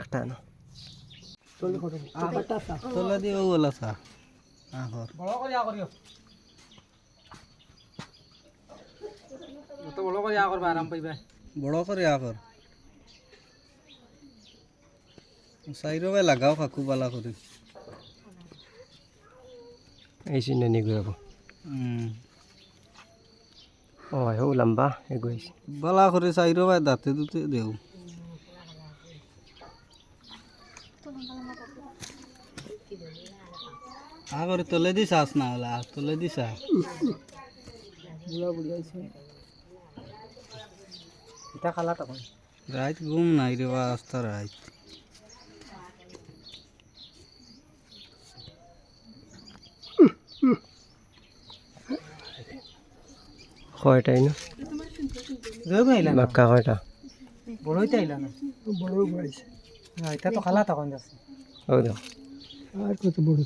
একটা আনো। তোলা দিয়ে ওগুলা চা। আহর বড় করে আ করিও। তো বড় করে আ করবা আরাম পাইবা। বড় করে। ভাই লাগাও কাকু বালা করে এই চিনে নি গৈ উম, ও হৌ লম্বা এই গৈছে বালা করে ভাই দাঁতে দুতে দেও। আগরে তোলে দিস আস না হলা তোলে দিস এটা খালা তখন রাত ঘুম নাই রে বা রাস্তা রাত কয়টাই না মাক্কা কয়টা? বড় হইতে আইলা না? বড় হইছে। এটা তো খালা তখন যাচ্ছে। আর কত বড়?